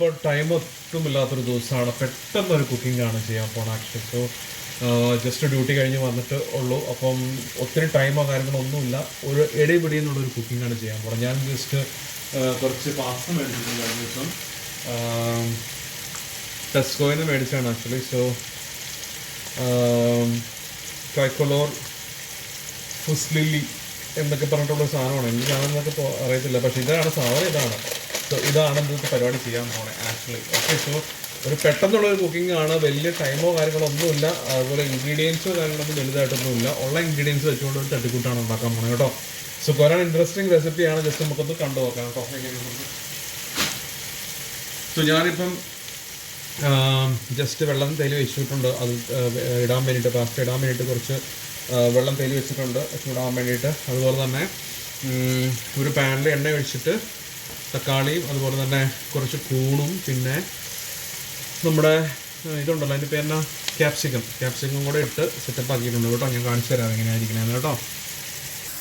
ഇന്നിപ്പോൾ ടൈം ഒട്ടുമില്ലാത്തൊരു ദിവസമാണ്. പെട്ടെന്ന് ഒരു കുക്കിംഗ് ആണ് ചെയ്യാൻ പോണ ആക്ച്വലി സോ ജസ്റ്റ് ഡ്യൂട്ടി കഴിഞ്ഞ് വന്നിട്ട് ഉള്ളൂ. അപ്പം ഒത്തിരി ടൈമോ കാര്യങ്ങളോ ഒന്നുമില്ല. ഒരു എടിപിടി എന്നുള്ളൊരു കുക്കിംഗ് ആണ് ചെയ്യാൻ പോണത്. ഞാൻ ജസ്റ്റ് കുറച്ച് പാസ്ത മേടിച്ചിട്ടുണ്ട് കഴിഞ്ഞ ദിവസം. ടെസ്കോയിൽ മേടിച്ചാണ് ആക്ച്വലി സോ ട്രൈക്കൊളോർ ഫുസ്ലില്ലി എന്നൊക്കെ പറഞ്ഞിട്ടുള്ള സാധനമാണ്. എനിക്കാണെന്നൊക്കെ ഇപ്പോൾ അറിയത്തില്ല. പക്ഷേ ഇതാണ് സാധനം ഇതാണ്. ഇതാണ് നമുക്ക് പരിപാടി ചെയ്യാൻ പോണേ ആക്ച്വലി ഓക്കെ സോ ഒരു പെട്ടെന്നുള്ള ഒരു കുക്കിംഗ് ആണ്. വലിയ ടൈമോ കാര്യങ്ങളോ ഒന്നുമില്ല. അതുപോലെ ഇൻഗ്രീഡിയൻസോ കാര്യങ്ങളൊന്നും വലുതായിട്ടൊന്നുമില്ല. ഉള്ള ഇൻഗ്രീഡിയൻസ് വെച്ചുകൊണ്ട് ഒരു തട്ടിക്കൂട്ടാണ് ഉണ്ടാക്കാൻ പോണേ കേട്ടോ. സോ കുറേ ഇൻട്രസ്റ്റിംഗ് റെസിപ്പിയാണ് ജസ്റ്റ് നമുക്കൊന്ന് കണ്ടു നോക്കാം. കേട്ടോ സോ ഞാനിപ്പം ജസ്റ്റ് വെള്ളം തേയില വെച്ചിട്ടുണ്ട്. അത് ഇടാൻ വേണ്ടിയിട്ട് പാസ്റ്റ് ഇടാൻ വേണ്ടിയിട്ട് കുറച്ച് വെള്ളം തേയില വെച്ചിട്ടുണ്ട്. ചൂടാൻ വേണ്ടിയിട്ട്. അതുപോലെ തന്നെ ഒരു പാനിൽ എണ്ണ ഒഴിച്ചിട്ട് തക്കാളിയും അതുപോലെ തന്നെ കുറച്ച് കൂണും പിന്നെ നമ്മുടെ ഇതുണ്ടല്ലോ അതിന്റെ പേരിന ക്യാപ്സിക്കം. ക്യാപ്സിക്കം കൂടെ ഇട്ട് സെറ്റപ്പ് ആക്കിയിട്ടുണ്ട് കേട്ടോ. ഞാൻ കാണിച്ചു തരാം എങ്ങനെയായിരിക്കണേന്ന് കേട്ടോ.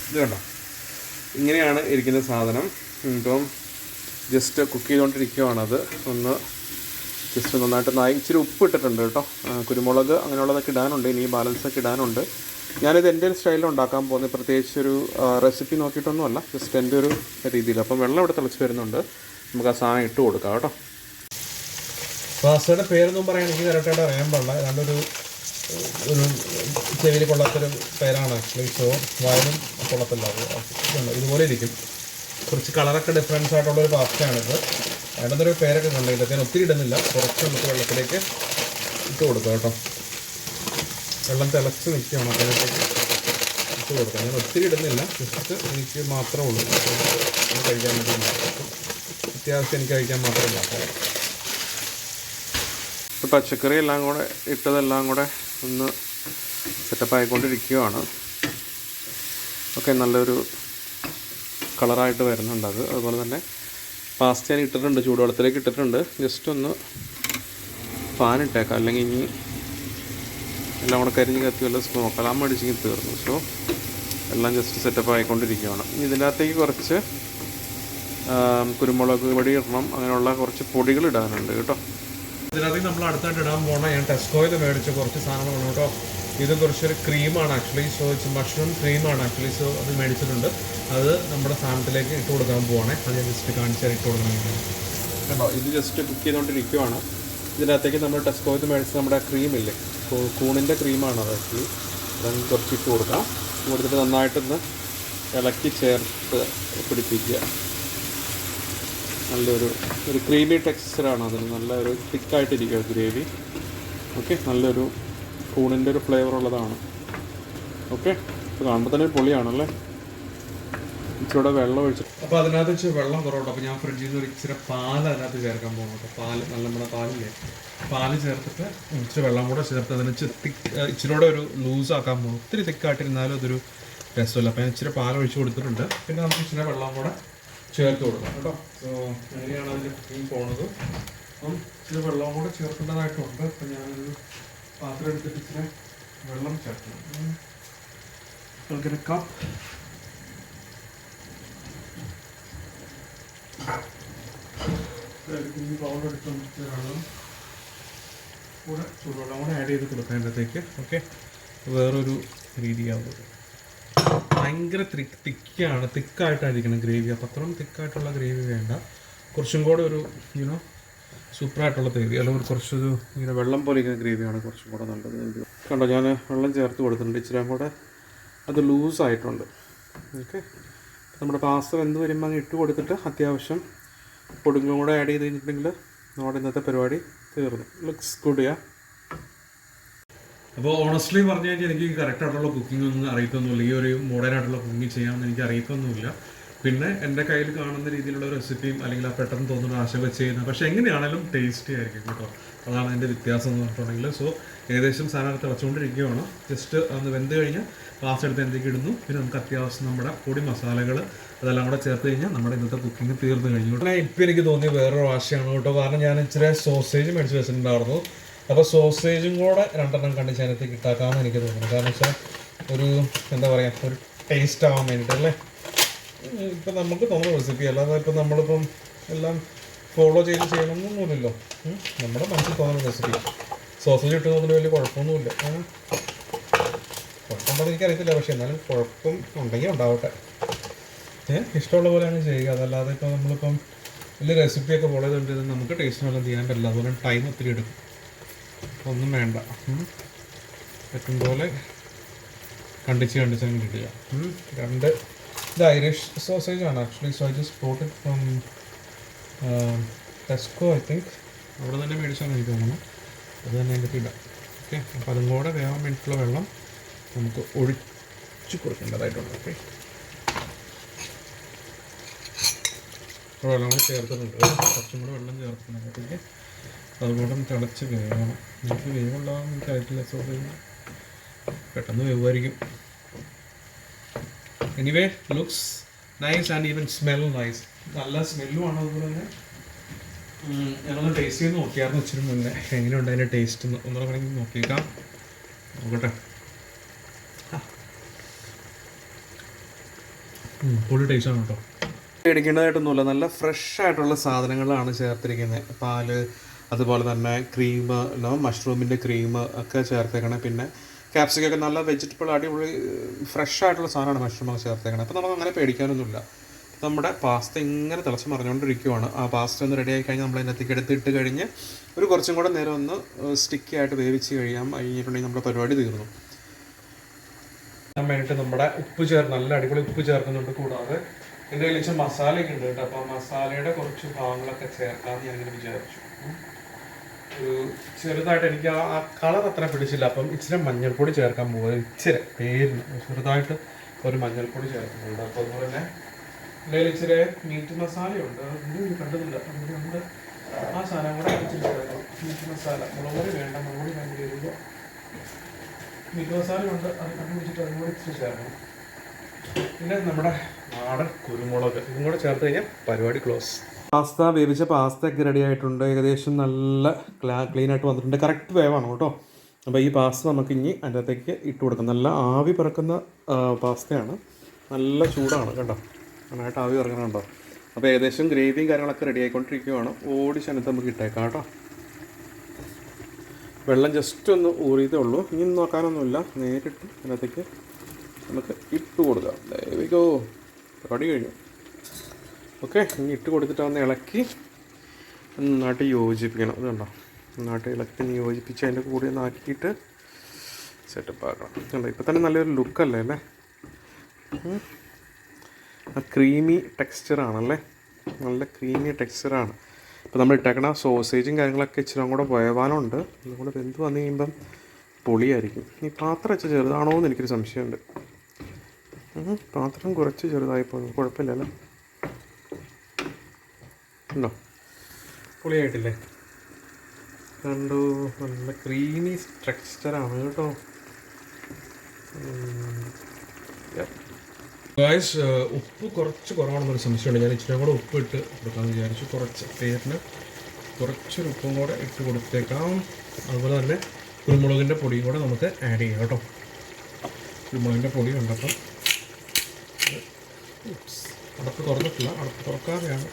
ഇത് കണ്ടോ? ഇങ്ങനെയാണ് ഇരിക്കുന്ന സാധനം. ഇപ്പം ജസ്റ്റ് കുക്ക് ചെയ്തുകൊണ്ടിരിക്കുവാണത്. ഒന്ന് ജസ്റ്റ് നന്നായിട്ട് നായി ഇച്ചിരി ഉപ്പ് ഇട്ടിട്ടുണ്ട് കേട്ടോ. കുരുമുളക് അങ്ങനെയുള്ളതൊക്കെ ഇടാനുണ്ട്. ഇനി ബാലൻസൊക്കെ ഇടാനുണ്ട്. ഞാനിത് എന്റെ ഒരു സ്റ്റൈലിൽ ഉണ്ടാക്കാൻ പോകുന്നത് പ്രത്യേകിച്ച് ഒരു റെസിപ്പി നോക്കിയിട്ടൊന്നുമല്ല ജസ്റ്റ് എന്റെ ഒരു രീതിയിൽ. അപ്പം വെള്ളം ഇവിടെ തിളച്ച് വരുന്നുണ്ട്. നമുക്ക് ആ സാധനം ഇട്ട് കൊടുക്കാം കേട്ടോ. പാസ്റ്റയുടെ പേരൊന്നും പറയാൻ എനിക്ക് കറക്റ്റായിട്ട് അറിയാൻ പാടില്ല. ഏതാണ്ട് ഒരു ചെവിയിൽ കൊള്ളാത്തൊരു പേരാണ് ആക്ച്വലി സോ വായനും കൊള്ളത്തില്ല. ഇതുപോലെ ഇരിക്കും. കുറച്ച് കളറൊക്കെ ഡിഫറൻസ് ആയിട്ടുള്ള ഒരു പാസ്തയാണിത്. അതിനൊരു പേരൊക്കെ കണ്ടു. ഇതൊക്കെ ഒത്തിരി ഇടുന്നില്ല. കുറച്ച് നമുക്ക് വെള്ളത്തിലേക്ക് ഇട്ട് കൊടുക്കാം കേട്ടോ. വെള്ളം തിളച്ച് നിൽക്കുകയാണ് അതിനകത്തേക്ക് ഇട്ട് കൊടുക്കാം. ഞാൻ ഒത്തിരി ഇടുന്നില്ല ജസ്റ്റ് എനിക്ക് മാത്രമേ ഉള്ളൂ. കഴിക്കാൻ വേണ്ടി. അത്യാവശ്യം എനിക്ക് കഴിക്കാൻ മാത്രമേ പച്ചക്കറി എല്ലാം കൂടെ ഇട്ടതെല്ലാം കൂടെ ഒന്ന് സെറ്റപ്പ് ആയിക്കൊണ്ടിരിക്കുകയാണ്. ഓക്കെ നല്ലൊരു കളറായിട്ട് വരുന്നുണ്ട് അത്. അതുപോലെ തന്നെ പാസ്ത ഞാൻ ഇട്ടിട്ടുണ്ട് ചൂടുവെള്ളത്തിലേക്ക് ഇട്ടിട്ടുണ്ട്. ജസ്റ്റ് ഒന്ന് ഫാൻ ഇട്ടേക്കാം. അല്ലെങ്കിൽ ഇനി എല്ലാം കൂടെ കരിഞ്ഞ് കത്തി വല്ല സ്മോക്ക് അലാം അടിച്ചെങ്കിൽ തീർന്നു. സോ എല്ലാം ജസ്റ്റ് സെറ്റപ്പ് ആയിക്കൊണ്ടിരിക്കുകയാണ്. ഇനി ഇതിനകത്തേക്ക് കുറച്ച് കുരുമുളക് പൊടി ഇടണം. അങ്ങനെയുള്ള കുറച്ച് പൊടികൾ ഇടാനുണ്ട് കേട്ടോ. ഇതിനകത്ത് നമ്മൾ അടുത്തായിട്ട് ഇടാൻ പോകണം ഞാൻ ടെസ്കോയിൽ മേടിച്ച കുറച്ച് സാധനങ്ങളാണ് കേട്ടോ. ഇത് കുറച്ചൊരു ക്രീമാണ് ആക്ച്വലി സോ ഇറ്റ്സ് മഷ്റൂം ക്രീമാണ് ആക്ച്വലി സോ അത് മേടിച്ചിട്ടുണ്ട്. അത് നമ്മുടെ സാധനത്തിലേക്ക് ഇട്ട് കൊടുക്കാൻ പോവാണേ. അത് ജസ്റ്റ് കാണിച്ചാൽ ഇട്ട് കൊടുക്കണം കേട്ടോ ഇത് ജസ്റ്റ് കുക്ക് ചെയ്തുകൊണ്ടിരിക്കുവാണ് ഇതിനകത്തേക്ക് നമ്മൾ ടെസ്കോയിൽ മേടിച്ച് നമ്മുടെ ക്രീമില്ലേ കൂണിന്റെ ക്രീമാണ് അത്. ആക്ച്വലി അതങ്ങ് കുറച്ച് ഇട്ട് കൊടുക്കാം. കൊടുത്തിട്ട് നന്നായിട്ടൊന്ന് ഇളക്കി ചേർത്ത് പിടിപ്പിക്കുക. നല്ലൊരു ഒരു ക്രീമി ടെക്സ്ചറാണ് അതിന്. നല്ല ഒരു തിക്കായിട്ടിരിക്കുക ഗ്രേവി. ഓക്കെ നല്ലൊരു കൂണിന്റെ ഒരു ഫ്ലേവർ ഉള്ളതാണ്. ഓക്കെ ഇത് കാണുമ്പോൾ തന്നെ പൊളിയാണല്ലേ? ഇച്ചിരി വെള്ളം ഒഴിച്ച് അപ്പോൾ അതിനകത്ത് ഇച്ചിരി വെള്ളം കുറവുണ്ട്. അപ്പോൾ ഞാൻ ഫ്രിഡ്ജിൽ നിന്ന് ഒരു ഇച്ചിരി പാൽ അതിനകത്ത് ചേർക്കാൻ പോകുന്നുണ്ട് പാൽ നല്ല നമ്മുടെ പാലില്ലേ? പാൽ ചേർത്തിട്ട് ഇച്ചിരി വെള്ളം കൂടെ ചേർത്ത് അതിന് തിക്ക് ഇച്ചിരി കൂടെ ഒരു ലൂസ് ആക്കാൻ പോകും ഒത്തിരി തിക്കായിട്ടിരുന്നാലും അതൊരു രസമല്ല. അപ്പോൾ ഞാൻ ഇച്ചിരി പാൽ ഒഴിച്ച് കൊടുത്തിട്ടുണ്ട്. പിന്നെ നമുക്ക് ഇച്ചിരി വെള്ളം കൂടെ ചേർത്ത് കൊടുക്കാം കേട്ടോ. സോ അങ്ങനെയാണ് അതിൽ കുക്കിംഗ് പോണത്. അപ്പം ഇച്ചിരി വെള്ളം കൂടെ ചേർക്കേണ്ടതായിട്ടുണ്ട്. അപ്പം ഞാനൊരു പാത്രം എടുത്തിട്ട് ഇച്ചിരി വെള്ളം ചേർക്കണം. കപ്പ് ബൗൾ എടുത്ത് കൂടെ ചൂടുവെള്ളം കൂടെ ആഡ് ചെയ്ത് കൊടുക്കാം അതിനകത്തേക്ക് ഓക്കെ വേറൊരു രീതിയാവുന്നത് ഭയങ്കര തിക്കാണ് തിക്കായിട്ടായിരിക്കണം ഗ്രേവി അപ്പം അത്രയും തിക്കായിട്ടുള്ള ഗ്രേവി വേണ്ട. കുറച്ചും കൂടെ ഒരു യുനോ സൂപ്പറായിട്ടുള്ള ഗ്രേവി അല്ലെങ്കിൽ കുറച്ചൊരു ഇങ്ങനെ വെള്ളം പോലെ ഇരിക്കുന്ന ഗ്രേവിയാണ് കുറച്ചും കൂടെ നല്ലത്. കണ്ടോ ഞാൻ വെള്ളം ചേർത്ത് കൊടുത്തിട്ടുണ്ട്. ഇച്ചിരി കൂടെ അത് ലൂസായിട്ടുണ്ട് ഓക്കെ നമ്മുടെ പാസ്ത വെന്ത് വരുമ്പോൾ അങ്ങ് ഇട്ട് കൊടുത്തിട്ട് അത്യാവശ്യം പൊടുങ്ങും കൂടെ ആഡ് ചെയ്ത് കഴിഞ്ഞിട്ടുണ്ടെങ്കിൽ നമ്മുടെ ഇന്നത്തെ പരിപാടി തീർന്നു. ലുക്സ് ഗുഡ് യാ അപ്പോൾ ഓണസ്റ്റ്ലി പറഞ്ഞു കഴിഞ്ഞാൽ എനിക്ക് കറക്റ്റ് ആയിട്ടുള്ള കുക്കിംഗ് ഒന്നും അറിയത്തൊന്നുമില്ല. ഈ ഒരു മോഡേൺ ആയിട്ടുള്ള കുക്കിംഗ് ചെയ്യാമെന്ന് എനിക്ക് അറിയത്തൊന്നുമില്ല. പിന്നെ എന്റെ കയ്യിൽ കാണുന്ന രീതിയിലുള്ള റെസിപ്പിയും അല്ലെങ്കിൽ ആ പെട്ടെന്ന് തോന്നുന്ന ആശ വെച്ച് ചെയ്യുന്ന പക്ഷേ എങ്ങനെയാണെങ്കിലും ടേസ്റ്റി ആയിരിക്കും കേട്ടോ. അതാണ് എന്റെ വ്യത്യാസം എന്ന് പറഞ്ഞിട്ടുണ്ടെങ്കിൽ. സോ ഏകദേശം സാധനം തിളച്ചുകൊണ്ടിരിക്കുകയാണ്. ജസ്റ്റ് ഒന്ന് വെന്ത് കഴിഞ്ഞാൽ പാസ് എടുത്ത് എന്തൊക്കെ ഇടുന്നു. പിന്നെ നമുക്ക് അത്യാവശ്യം നമ്മുടെ പൊടി മസാലകൾ അതെല്ലാം കൂടെ ചേർത്ത് കഴിഞ്ഞാൽ നമ്മുടെ ഇന്നത്തെ കുക്കിംഗ് തീർന്നു കഴിഞ്ഞു. ഇപ്പം എനിക്ക് തോന്നിയ വേറൊരു ആശയമാണ് കേട്ടോ. കാരണം ഞാൻ ഇച്ചിരി സോസേജ് മേടിച്ച് വെച്ചിട്ടുണ്ടായിരുന്നു. അപ്പോൾ സോസേജും കൂടെ രണ്ടെണ്ണം കണ്ടിച്ച് അതിനകത്തേക്ക് ഇട്ടാക്കാമെന്ന് എനിക്ക് തോന്നുന്നു. കാരണം വെച്ചാൽ ഒരു എന്താ പറയുക ഒരു ടേസ്റ്റ് ആവാൻ വേണ്ടിയിട്ട് അല്ലേ? ഇപ്പം നമുക്ക് തോന്നുന്ന റെസിപ്പി അല്ലാതെ ഇപ്പം നമ്മളിപ്പം എല്ലാം ഫോളോ ചെയ്ത് ചെയ്യണമെന്നൊന്നുമില്ലല്ലോ. നമ്മുടെ മനസ്സിൽ തോന്നുന്ന റെസിപ്പി സോസേജ് നോക്കുന്ന വലിയ കുഴപ്പമൊന്നുമില്ല. കുഴപ്പമുണ്ടെന്ന് കുഴപ്പമുണ്ടോ എന്ന് എനിക്കറിയത്തില്ല. പക്ഷേ എന്നാലും കുഴപ്പം ഉണ്ടെങ്കിൽ ഉണ്ടാവട്ടെ. ഏഹ് ഇഷ്ടമുള്ള പോലെയാണ് ചെയ്യുക. അതല്ലാതെ ഇപ്പോൾ നമ്മളിപ്പം വലിയ റെസിപ്പിയൊക്കെ ഫോളോ ചെയ്തുകൊണ്ട് നമുക്ക് ടേസ്റ്റ് ടേസ്റ്റിനെല്ലാം ചെയ്യാൻ പറ്റില്ല. അതുപോലെ ടൈം ഒത്തിരി എടുക്കും. ഒന്നും വേണ്ട. പറ്റും പോലെ കണ്ടിച്ച് കണ്ടിച്ച് അങ്ങ് ഇടുക. രണ്ട് ഇത് ഐറിഷ് സോസേജ് ആണ്. Actually so I just it from Tesco I think അവിടെ തന്നെ മേടിച്ചാണ് എനിക്ക് തോന്നുന്നു. അത് തന്നെ അതിന്റെ ഇടാം. ഓക്കെ അപ്പോൾ അതും കൂടെ വേവാൻ വേണ്ടിയിട്ടുള്ള വെള്ളം നമുക്ക് ഒഴിച്ചു കൊടുക്കേണ്ടതായിട്ടുണ്ട്. ഓക്കെ. വെള്ളം കൂടി ചേർത്തിട്ടുണ്ട്. കുറച്ചും കൂടെ വെള്ളം ചേർത്തിട്ടുണ്ടെങ്കിൽ അതുകൂടെ തിളച്ച് വേവണം. വേവുണ്ടാകാൻ എനിക്ക് അറിയത്തില്ല സോസേജ് പെട്ടെന്ന് വേവുമായിരിക്കും. Anyway looks nice and even smell nice നല്ല സ്മെല്ലും ആണ് അതുപോലെ തന്നെ. ഞാനൊന്ന് ടേസ്റ്റ് ചെയ്ത് നോക്കിയായിരുന്നു ഇച്ചിരി മുന്നേ. എങ്ങനെയുണ്ട് അതിന്റെ ടേസ്റ്റ് ഒന്ന് ഒന്നുകൂടെ വേണമെങ്കിൽ നോക്കിയേക്കാം. നോക്കട്ടെ. പൊളി ആണ് കേട്ടോ. പേടിക്കേണ്ടതായിട്ടൊന്നുമില്ല നല്ല ഫ്രഷ് ആയിട്ടുള്ള സാധനങ്ങളാണ് ചേർത്തിരിക്കുന്നത്. പാൽ അതുപോലെ തന്നെ ക്രീം മഷ്റൂമിന്റെ ക്രീം ഒക്കെ ചേർത്തേക്കണം. പിന്നെ ക്യാപ്സിക്കൊക്കെ നല്ല വെജിറ്റബിൾ അടിപൊളി ഫ്രഷ് ആയിട്ടുള്ള സാധനമാണ് മഷ്റൂമൊക്കെ ചേർത്തേക്കണേ. അപ്പോൾ നമുക്ക് അങ്ങനെ പേടിക്കാനൊന്നുമില്ല. നമ്മുടെ പാസ്ത ഇങ്ങനെ തിളച്ച് മറിഞ്ഞുകൊണ്ടിരിക്കുവാണ്. ആ പാസ്ത ഒന്ന് റെഡി ആയി കഴിഞ്ഞാൽ നമ്മൾ അതിനകത്തേക്ക് എടുത്തിട്ട് കഴിഞ്ഞ് ഒരു കുറച്ചും കൂടെ നേരം ഒന്ന് സ്റ്റിക്കി ആയിട്ട് വേവിച്ച് കഴിയാം കഴിഞ്ഞിട്ടുണ്ടെങ്കിൽ നമ്മുടെ പരിപാടി തീർന്നു. വേണ്ടിയിട്ട് നമ്മുടെ ഉപ്പ് ചേർന്ന് നല്ല അടിപൊളി ഉപ്പ് ചേർക്കുന്നുണ്ട്. കൂടാതെ എന്റെ കയ്യിൽ വെച്ച മസാലയൊക്കെ ഉണ്ട് കേട്ടോ. അപ്പോൾ മസാലയുടെ കുറച്ച് ഭാഗങ്ങളൊക്കെ ചേർക്കാമെന്ന് ഞാനിങ്ങനെ വിചാരിച്ചു. ഒരു ചെറുതായിട്ട് എനിക്ക് ആ കളർ അത്ര പിടിച്ചില്ല. അപ്പം ഇച്ചിരി മഞ്ഞൾപ്പൊടി ചേർക്കാൻ പോകുന്നത് ഇച്ചിരി പേരിന്. ചെറുതായിട്ട് ഒരു മഞ്ഞൾപ്പൊടി ചേർക്കുന്നുണ്ട്. അപ്പോൾ അതുപോലെ തന്നെ കയ്യിൽ ഇച്ചിരി മീറ്റ് മസാലയുണ്ട്. അത് കണ്ടുന്നില്ല. നമ്മൾ ആ സാധനം കൂടെ ചേർക്കണം മീറ്റ് മസാല. മുളക് പൊടി വേണ്ട. മുളക് പൊടി ഭയങ്കര രീതിയിൽ മീറ്റ് മസാല ഉണ്ട് അത് കണ്ടുപിടിച്ചിട്ട് അതും കൂടി ഇച്ചിരി ചേർക്കണം. പിന്നെ നമ്മുടെ നാടൻ കുരുമുളക്. ഇതും കൂടെ ചേർത്ത് കഴിഞ്ഞാൽ പരിപാടി ക്ലോസ് പാസ്ത വേവിച്ച പാസ്ത ഒക്കെ റെഡി ആയിട്ടുണ്ട്. ഏകദേശം നല്ല ക്ലാ ക്ലീൻ ആയിട്ട് വന്നിട്ടുണ്ട്. കറക്റ്റ് വേവാണ് കേട്ടോ. അപ്പോൾ ഈ പാസ്ത നമുക്ക് ഇനി അതിന്റെ അകത്തേക്ക് ഇട്ട് കൊടുക്കാം. നല്ല ആവി പറക്കുന്ന പാസ്തയാണ്. നല്ല ചൂടാണ് കേട്ടോ. നന്നായിട്ട് ആവി ഇറങ്ങണുണ്ടോ അപ്പോൾ ഏകദേശം ഗ്രേവിയും കാര്യങ്ങളൊക്കെ റെഡി ആയിക്കൊണ്ടിരിക്കുകയാണ് ഓടി ശനത്ത് നമുക്ക് ഇട്ടേക്കാം കേട്ടോ. വെള്ളം ജസ്റ്റ് ഒന്ന് ഊറിയതേ ഉള്ളൂ. ഇനി നോക്കാനൊന്നുമില്ല നേരിട്ട് അതിനകത്തേക്ക് നമുക്ക് ഇട്ട് കൊടുക്കാം. ദൈവികോ പരിപാടി കഴിഞ്ഞു. ഓക്കെ ഇനി ഇട്ട് കൊടുത്തിട്ട് ഒന്ന് ഇളക്കി നന്നായിട്ട് യോജിപ്പിക്കണം. ഇത് കണ്ടോ? നന്നായിട്ട് ഇളക്കി യോജിപ്പിച്ച് അതിന്റെ കൂടെ ഒന്ന് ആക്കിയിട്ട് സെറ്റപ്പ് ആക്കണം. കണ്ടോ? ഇപ്പം തന്നെ നല്ലൊരു ലുക്കല്ലേ അല്ലേ ക്രീമി ടെക്സ്ചറാണല്ലേ നല്ല ക്രീമി ടെക്സ്ചറാണ് ഇപ്പോൾ നമ്മൾ ഇട്ടേക്കണ സോസേജും കാര്യങ്ങളൊക്കെ ഇച്ചിരി കൂടെ വേവാനുണ്ട് അതുകൊണ്ട് ബന്ധു വന്നു കഴിയുമ്പം പൊളിയായിരിക്കും. ഈ പാത്രം വെച്ച് ചെറുതാണോ എന്ന് എനിക്കൊരു സംശയമുണ്ട്. പാത്രം കുറച്ച് ചെറുതായിപ്പോൾ കുഴപ്പമില്ലല്ലോ. ഉണ്ടോ? പൊളിയായിട്ടില്ലേ? കണ്ടു? നല്ല ക്രീമി സ്ട്രക്ചറാണ് കേട്ടോ. ഗായ്സ് ഉപ്പ് കുറച്ച് കുറവാണെന്നൊരു സംശയമുണ്ട്. ഞാൻ ഇച്ചിരി കൂടെ ഉപ്പ് ഇട്ട് കൊടുക്കാമെന്ന് വിചാരിച്ചു. കുറച്ച് പേരിന് കുറച്ചൊരു ഉപ്പും കൂടെ ഇട്ട് കൊടുത്തേക്കാം. അതുപോലെ തന്നെ കുരുമുളകിന്റെ പൊടിയും കൂടെ നമുക്ക് ആഡ് ചെയ്യാം കേട്ടോ. കുരുമുളകിന്റെ പൊടി ഉണ്ടപ്പം അടപ്പ് തുറന്നിട്ടില്ല. അടപ്പ് തുറക്കാതെയാണ്.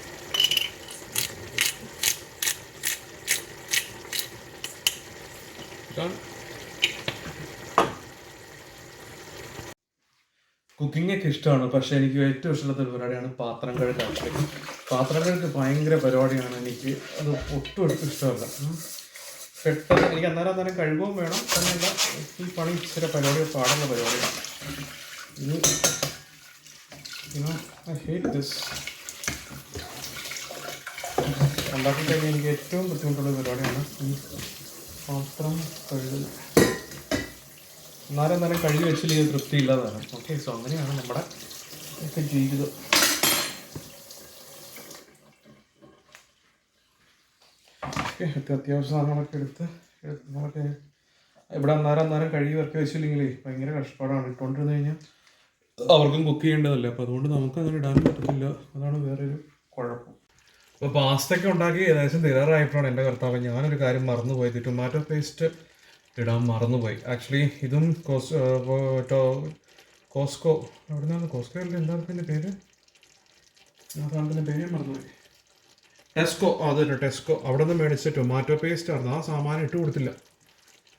ഇതാണ് കുക്കിംഗ് ഒക്കെ ഇഷ്ടമാണ്. പക്ഷേ എനിക്ക് ഏറ്റവും ഇഷ്ടമുള്ള പരിപാടിയാണ് പാത്രം കഴുകാൻ പാത്രം കഴുകൽ ഭയങ്കര പരിപാടിയാണ്. എനിക്ക് അത് ഒട്ടും ഒട്ടും ഇഷ്ടമല്ല. പെട്ടെന്ന് എനിക്ക് അന്നേരം അന്നേരം കഴുകുകയും വേണം. തന്നെയല്ല ഈ പണി ഇച്ചിരി പരിപാടി പാടുള്ള പരിപാടിയാണ്. ഉണ്ടാക്കി കഴിഞ്ഞാൽ എനിക്ക് ഏറ്റവും ബുദ്ധിമുട്ടുള്ള പരിപാടിയാണ് ഈ പാത്രം കഴുകൽ. എന്നാലും നേരം കഴുകി വെച്ചില്ലെങ്കിൽ തൃപ്തി ഇല്ലാതാണ് ഓക്കെ സോ അങ്ങനെയാണ് നമ്മുടെ ഒക്കെ ജീവിതം. ഓക്കെ അത്യാവശ്യ സാധനങ്ങളൊക്കെ എടുത്ത് എടുത്ത് നമ്മളൊക്കെ ഇവിടെ അന്നേരം അന്നേരം കഴുകി വർക്ക് വെച്ചില്ലെങ്കിലേ ഭയങ്കര കഷ്ടപ്പാടാണ്. ഇട്ടുകൊണ്ടിരുന്ന് കഴിഞ്ഞാൽ അവർക്കും കുക്ക് ചെയ്യേണ്ടതല്ലേ? അപ്പോൾ അതുകൊണ്ട് നമുക്ക് അങ്ങനെ ഇടാൻ പറ്റത്തില്ല. അതാണ് വേറൊരു കുഴപ്പം. അപ്പോൾ പാസ്തയൊക്കെ ഉണ്ടാക്കി ഏകദേശം തയ്യാറായപ്പോഴാണ് എന്റെ കർത്താവ് ഞാനൊരു കാര്യം മറന്നു പോയത് ടൊമാറ്റോ പേസ്റ്റ് ഇടാൻ മറന്നുപോയി. ആക്ച്വലി ഇതും കോസ് കോസ്കോ എവിടെ നിന്നാണ് കോസ്കോ. അല്ല? എന്താണ് പിന്നെ പേര്? സാധനത്തിന്റെ പേര് മറന്നുപോയി. ടെസ്കോ. അത് ടെസ്കോ. അവിടെ നിന്ന് മേടിച്ച ടൊമാറ്റോ പേസ്റ്റ് ആയിരുന്നു. ആ സാമാനം ഇട്ട് കൊടുത്തില്ല.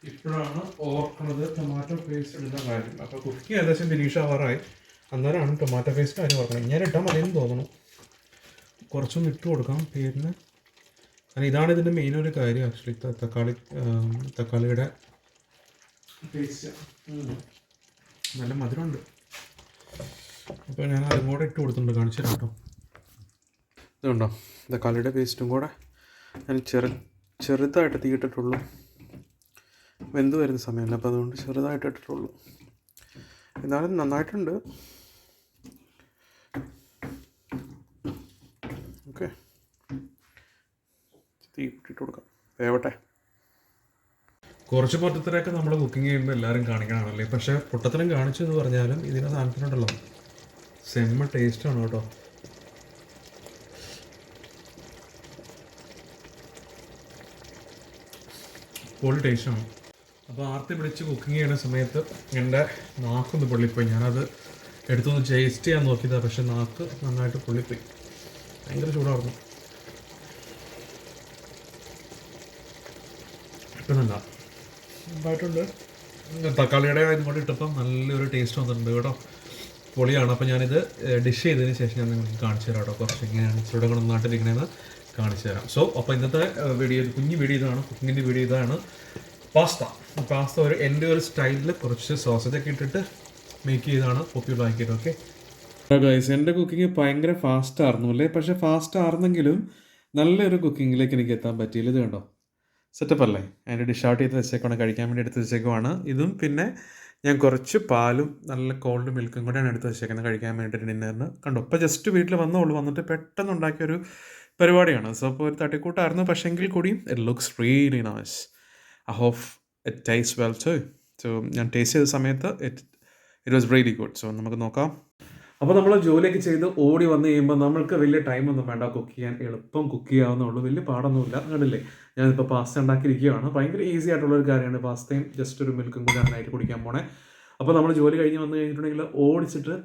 ഇപ്പോഴാണ് ഓർക്കുന്നത് ടൊമാറ്റോ പേസ്റ്റ് ഇടുന്ന കാര്യം. അപ്പോൾ കുക്കി ഏകദേശം ഫിനിഷ് ആവാറായി. അന്നേരമാണ് ടൊമാറ്റോ പേസ്റ്റ് കാര്യം ഓർക്കണം ഞാൻ ഇട്ടാൽ മതിയെന്ന് തോന്നുന്നു. കുറച്ചൊന്ന് ഇട്ട് കൊടുക്കാം. പേരിന് കാരണം ഇതാണ് ഇതിന്റെ മെയിൻ ഒരു കാര്യം ആക്ച്വലി തക്കാളി തക്കാളിയുടെ പേസ്റ്റ്. നല്ല മധുരമുണ്ട്. അപ്പോൾ ഞാൻ അതും കൂടെ ഇട്ട് കൊടുത്തിട്ടുണ്ട് കാണിച്ചു തരാം കേട്ടോ. ഇതുണ്ടോ? തക്കാളിയുടെ പേസ്റ്റും കൂടെ ഞാൻ ചെറു ചെറുതായിട്ട് തീയിട്ടിട്ടുള്ളൂ. വെന്ത് വരുന്ന സമയമല്ല അപ്പോൾ അതുകൊണ്ട് ചെറുതായിട്ട് ഇട്ടിട്ടുള്ളൂ. എന്നാലും നന്നായിട്ടുണ്ട് ഓക്കെ തീ ഇട്ടിട്ട് കൊടുക്കാം. വേവട്ടെ. കുറച്ച് പൊട്ടത്തരൊക്കെ നമ്മൾ കുക്കിംഗ് ചെയ്യുമ്പോൾ എല്ലാവരും കാണിക്കണമല്ലേ പക്ഷേ പൊട്ടത്തരം കാണിച്ചു എന്ന് പറഞ്ഞാലും ഇതിന്റെ സാധനത്തിനുണ്ടല്ലോ സെമ്മ ടേസ്റ്റാണ് കേട്ടോ. പൊളി ടേസ്റ്റാണ് അപ്പോൾ ആർത്തി പിടിച്ച് കുക്കിംഗ് ചെയ്യുന്ന സമയത്ത് എന്റെ നാക്കൊന്ന് പൊള്ളിപ്പോയി. ഞാനത് എടുത്തൊന്ന് ടേസ്റ്റ് ചെയ്യാൻ നോക്കിയതാണ് പക്ഷെ നാക്ക് നന്നായിട്ട് പൊള്ളിപ്പോയി. ഭയങ്കര ചൂടായിരുന്നു. കിട്ടുന്നില്ല ഉണ്ടായിട്ടുണ്ട്. തക്കാളിയുടെ ഇതും കൂടി ഇട്ടപ്പം നല്ലൊരു ടേസ്റ്റ് വന്നിട്ടുണ്ട് കേട്ടോ. പൊളിയാണ്. അപ്പോൾ ഞാനിത് ഡിഷ് ചെയ്തതിന് ശേഷം ഞാൻ നിങ്ങൾക്ക് കാണിച്ചു തരാം കേട്ടോ. കുറച്ച് ഇങ്ങനെയാണ് ഇച്ചിരി കൂടെ നന്നായിട്ടിരിക്കണേന്ന് കാണിച്ചു തരാം. സോ അപ്പോൾ ഇന്നത്തെ വീഡിയോ കുഞ്ഞു വീഡിയോ ഇതാണ്. കുക്കിങ്ങിന്റെ വീഡിയോ ഇതാണ്. പാസ്ത പാസ്ത ഒരു എന്റെ ഒരു സ്റ്റൈലിൽ കുറച്ച് സോസേജ് ഒക്കെ ഇട്ടിട്ട് മേക്ക് ചെയ്താണ്. പോപ്പുലർ ആക്കിയത് ഓക്കെ ഗൈസ് എന്റെ കുക്കിംഗ് ഭയങ്കര ഫാസ്റ്റ് ആയിരുന്നു അല്ലേ? പക്ഷേ ഫാസ്റ്റ് ആയിരുന്നെങ്കിലും നല്ലൊരു കുക്കിങ്ങിലേക്ക് എനിക്ക് എത്താൻ പറ്റിയില്ല. ഇത് കണ്ടോ? സെറ്റപ്പ് അല്ലേ അതിന്റെ ഡിഷ് ഔട്ട് ചെയ്ത് വെച്ചേക്കാണ് കഴിക്കാൻ വേണ്ടി എടുത്ത് വെച്ചേക്കുവാണ്. ഇതും പിന്നെ ഞാൻ കുറച്ച് പാലും നല്ല കോൾഡ് മിൽക്കും കൂടെയാണ് എടുത്ത് വെച്ചേക്കുന്നത് കഴിക്കാൻ വേണ്ടിയിട്ട് ഡിന്നറിന് കണ്ടു? ഇപ്പോൾ ജസ്റ്റ് വീട്ടിൽ വന്നോളൂ. വന്നിട്ട് പെട്ടെന്ന് ഉണ്ടാക്കിയൊരു പരിപാടിയാണ്. സോ അപ്പോൾ ഒരു തട്ടിക്കൂട്ടായിരുന്നു. പക്ഷെങ്കിൽ കൂടിയും it looks really nice I hope it taste well too so ഞാൻ ടേസ്റ്റ് ചെയ്ത സമയത്ത് it it was really good so നമുക്ക് നോക്കാം. അപ്പോൾ നമ്മൾ ജോലിയൊക്കെ ചെയ്ത് ഓടി വന്നു കഴിയുമ്പോൾ നമ്മൾക്ക് വലിയ ടൈമൊന്നും വേണ്ട. കുക്ക് ചെയ്യാൻ എളുപ്പം കുക്ക് ചെയ്യാവുന്നുള്ളൂ വലിയ പാടൊന്നുമില്ല. കണ്ടില്ലേ? ഞാനിപ്പോൾ പാസ്ത ഉണ്ടാക്കിയിരിക്കുകയാണ്. ഭയങ്കര ഈസി ആയിട്ടുള്ള ഒരു കാര്യമാണ്. പാസ്തയും ജസ്റ്റ് ഒരു മിൽക്കും കൂടി നന്നായിട്ട് കുടിക്കാൻ പോണേ. അപ്പോൾ നമ്മൾ ജോലി കഴിഞ്ഞ് വന്നു കഴിഞ്ഞിട്ടുണ്ടെങ്കിൽ ഓടിച്ചിട്ട്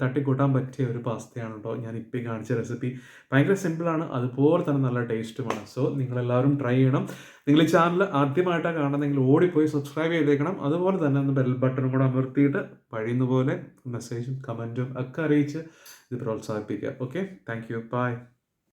തട്ടിക്കൂട്ടാൻ പറ്റിയ ഒരു പാസ്തയാണ് കേട്ടോ ഞാൻ ഇപ്പം കാണിച്ച റെസിപ്പി ഭയങ്കര സിമ്പിളാണ് അതുപോലെ തന്നെ നല്ല ടേസ്റ്റുമാണ് സോ നിങ്ങളെല്ലാവരും ട്രൈ ചെയ്യണം. നിങ്ങൾ ഈ ചാനൽ ആദ്യമായിട്ടാണ് കാണുന്നതെങ്കിൽ ഓടിപ്പോയി സബ്സ്ക്രൈബ് ചെയ്തേക്കണം. അതുപോലെ തന്നെ ഒന്ന് ബെൽ ബട്ടണും കൂടെ അമർത്തിയിട്ട് കഴിയുന്ന പോലെ മെസ്സേജും കമന്റും ഒക്കെ അറിയിച്ച് ഇത് പ്രോത്സാഹിപ്പിക്കുക. Okay thank you by